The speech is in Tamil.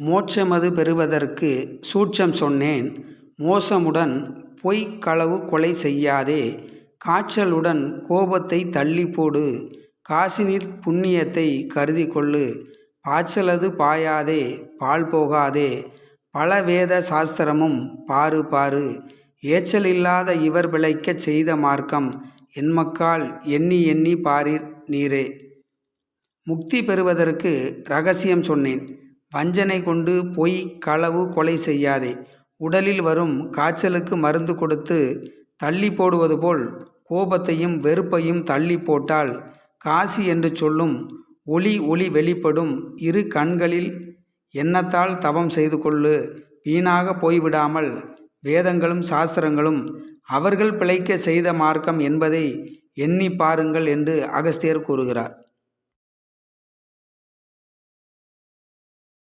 மோட்சமது பெறுவதற்கு சூட்சம் சொன்னேன். மோசமுடன் பொய் களவு கொலை செய்யாதே. காய்ச்சலுடன் கோபத்தை தள்ளி போடு. காசினில் புண்ணியத்தை கருதி கொள்ளு. பாய்ச்சலது பாயாதே பால் போகாதே. பல வேத சாஸ்திரமும் பாரு பாரு ஏச்சலில்லாத இவர் பிழைக்கச் செய்த மார்க்கம் என்மக்கால் எண்ணி எண்ணி பாரீர் நீரே. முக்தி பெறுவதற்கு ரகசியம் சொன்னேன். வஞ்சனை கொண்டு பொய் களவு கொலை செய்யாதே. உடலில் வரும் காய்ச்சலுக்கு மருந்து கொடுத்து தள்ளி போடுவது போல் கோபத்தையும் வெறுப்பையும் தள்ளி போட்டால் காசி என்று சொல்லும் ஒளி ஒளி வெளிப்படும் இரு கண்களில் எண்ணத்தால் தவம் செய்து கொள்ளு. வீணாக போய்விடாமல் வேதங்களும் சாஸ்திரங்களும் அவர்கள் பிழைக்க செய்த மார்க்கம் என்பதை எண்ணி பாருங்கள் என்று அகஸ்தியர் கூறுகிறார்.